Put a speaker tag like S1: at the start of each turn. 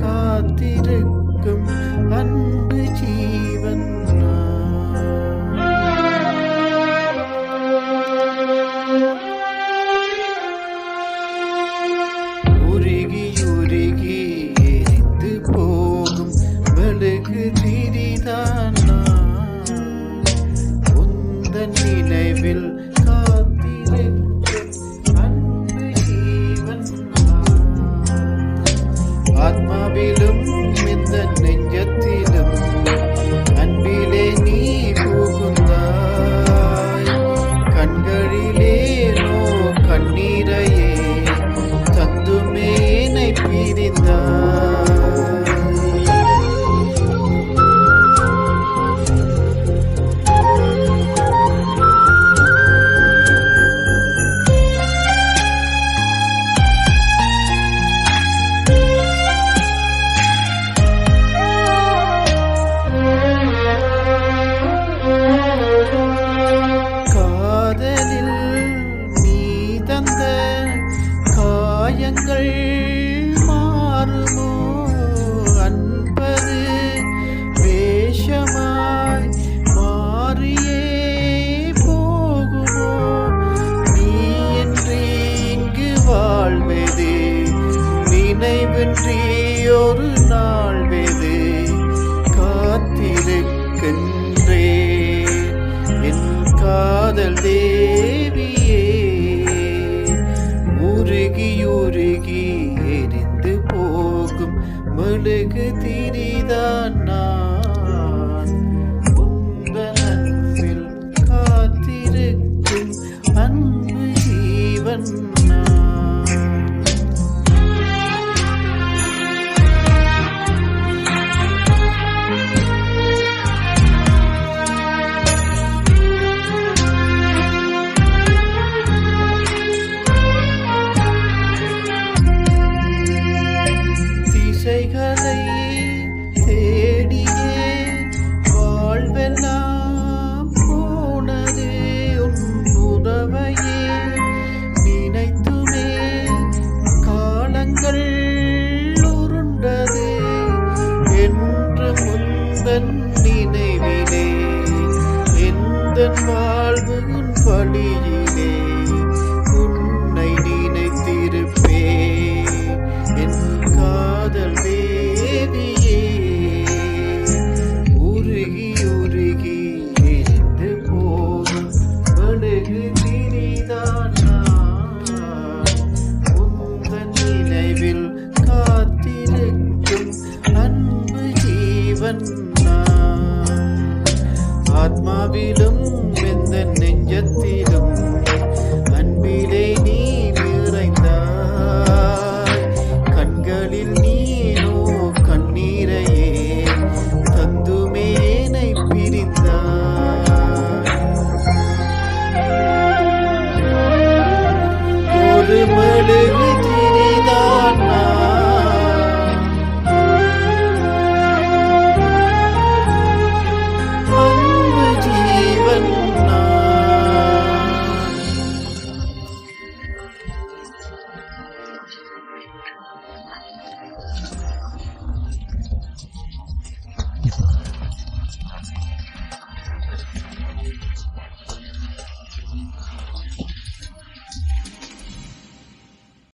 S1: காத்திருக்கும் அன்பு ஜீவன் உருகி உருகி எரிந்து போகும் மெழுகு திரிதான். நினைவின்றி ஒரு நாள் வெது காத்திருக்கின்றே. என் காதல் தேவியே உருகி உருகி எரிந்து போகும் மெழுகு திரிதான் திசைகளை தேடியே வாழ்வெல்லாம் போனது உன் உறவையே நினைத்துமே காலங்கள் உருண்டது. என்று முந்தன் நினைவிலே. எந்த தேவன் ஆத்மாவிலும் எந்த நெஞ்சத்திலும் அன்பிலே நீ நிறைந்தாய். கண்களில் நீனோ கண்ணீரையே தந்துமே என்னை பிரிந்தாய். ஒரு மழுகு